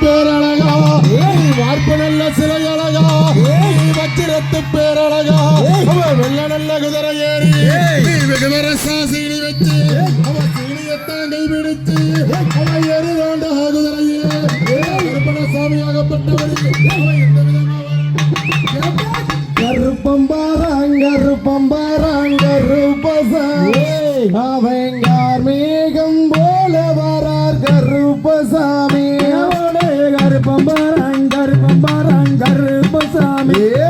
பேரழகா. நீ வார்ப்பு நல்ல சிலை அழகா வச்சிரத்து பேரழகா. வெள்ள நல்ல குதிரை ஏறி நீ வெகுவர சீனி வச்சு அவன் சீனியத்தான் கை பிடிச்சு அவன் எருதாண்டா குதிரையே கருப்பண சாமியாகப்பட்டவர். அவன் எந்த விதமா கருப்பம்பாராங்கருப்பம்பாராங்கருப்பசாமி அவங்கார் மேகம் போல வரார் கருப்பசாமி. அவனே கருப்பம்பாராங்கருப்பம்பாராங்கருப்பசாமி அவங்கார்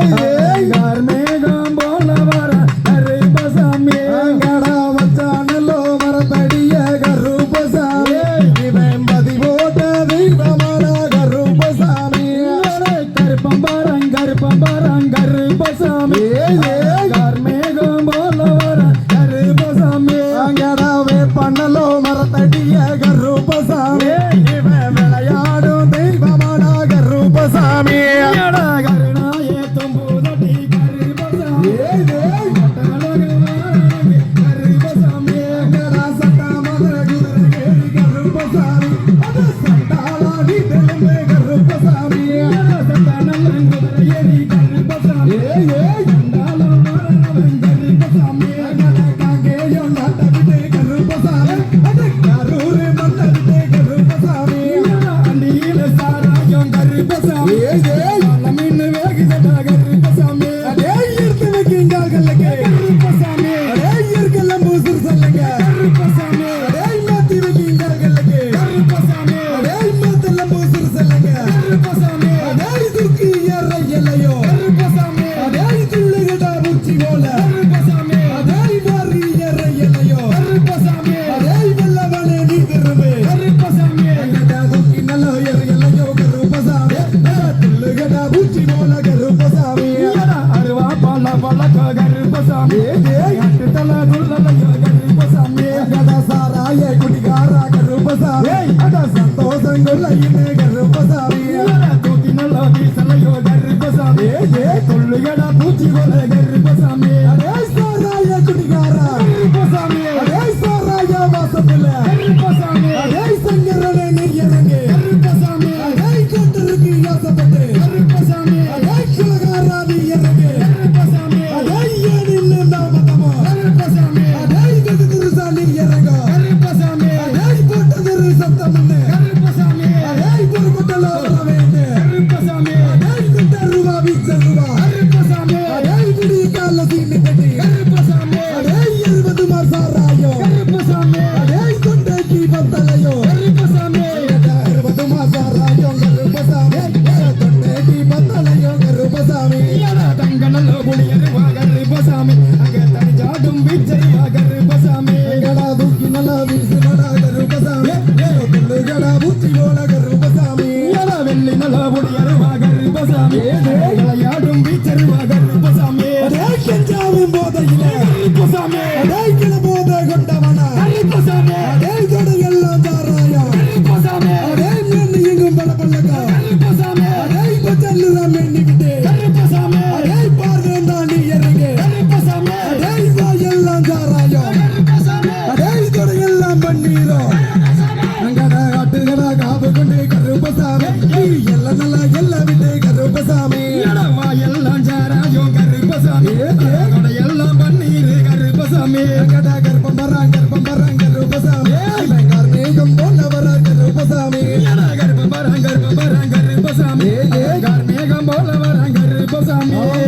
在我们的夜里。கொள்ளுகடா பூச்சி கொலை கருப்பசாமி அரே சாராய குடிகாரா கருப்பசாமி அரே சாராய வாசப்பில்லை கருப்பசாமி அரே நல்லா எல்ல விட்டு கருப்பசாமி. இடமா எல்லாம் சாராயும் கருப்பசாமி. எல்லாம் பன்னீர் கருப்பசாமி. கடா கருப்பம் வர்றான் கருப்பம் வர்றான் கருப்பசாமி. கார்மேகம் போல வர்றா கருப்பசாமி. கருப்பம் வர்றான் கருப்பம் வர்றான் கருப்பசாமி கார்மேகம் போல வர்றான் கருப்பசாமி.